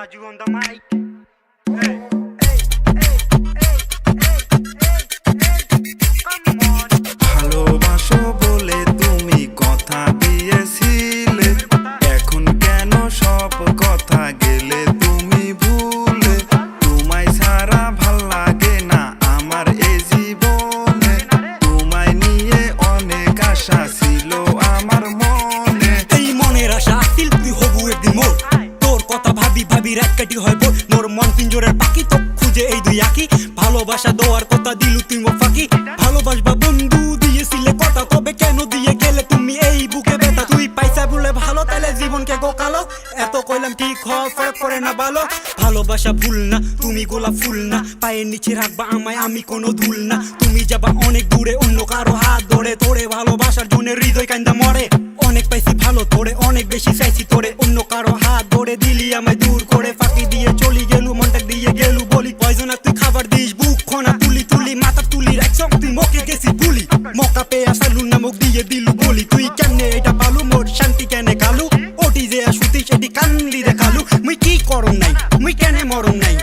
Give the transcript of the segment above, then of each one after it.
Raju on the mic. রাত কাটি হয় মোর মন পিঞ্জরের পাখি, তো খুঁজে এই দুই আঁকি ভালোবাসা দেওয়ার কথা দিলু তুই মো ফাঁকি ভালোবাসবা বন্ধু, দিয়েছিলে কথা কবে কেন দিয়ে গেলে তুমি এই বুকে ব্যথা? তুই পয়সা বলে ভালো তাহলে জীবনকে গোকালো। এত কইলাম ঠিক ফরক করে না ভালো ভালোবাসা ভুল না, তুমি গোলাপ ফুল না। পায়ের নিচে রাখবা আমায়, আমি কোনো ধুল না। তুমি যাবা অনেক দূরে, অন্য কারও হাত ধরে। তোরে ভালোবাসার জন্য হৃদয় কান্দা মরে। অনেক পাইছি ভালো, তোরে অনেক বেশি চাইছি তোরে। অন্য কারও করে ফাঁকি দিয়ে চলি গেলু মনটা দিয়ে গেলু, বলি, পয়জনা তুই খাবার দিস, বুক খনা তুলি তুলি, মাথা তুলি রাখছ তুই মকে গেছি ভুলি মকা পেয়ে আসালু, না মুখ দিয়ে দিলু বলি, তুই কেমনে এটা পালু, মোর শান্তি কেনে কালু? ওটি যে আসুতি, সেটি কানলি দেখালু, মুই কি করম নাই, মুই কেনে মরম নাই,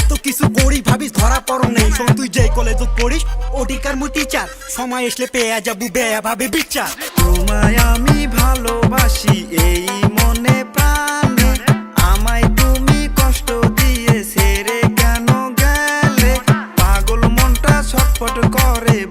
এত কিছু করি ভাবিস, ধরা পড়ম নাই, শোন তুই যে কলেজত পড়িস, ওটিকার মুই টিচার সময় আসলে পেয়ে যাবু বেয়া ভাবে বিচার। তোমায় আমি ভালোবাসি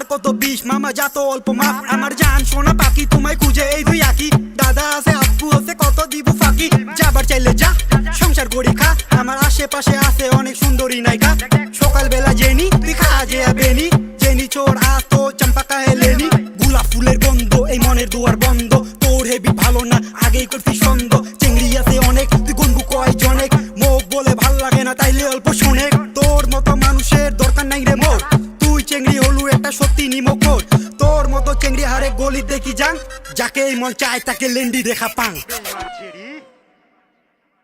কার কত বিষ? মামা, যা তো অল্প মাপ। আমার জান সোনা পাখি, তোমায় খুঁজে এই দুই আঁকি। দাদা আছে, আপু আছে, কত দিব ফাঁকি? যাবার চাইলে যা, সংসার করি খা। আমার আশেপাশে আছে অনেক সুন্দরী নায়িকা। সকালবেলা জেনি, তুই খা, যে বেনি জেনি চোর আতো চম্পাকা লেনি। গোলাপ ফুলের গন্ধ, এই মনের দুয়ার বন্ধ। একটা সত্যি নিমকর তোর মতো চেংড়ি হারে গলি দেখি যান যাকে এই মন চায় তাকে লেন্ডি দেখা পাং।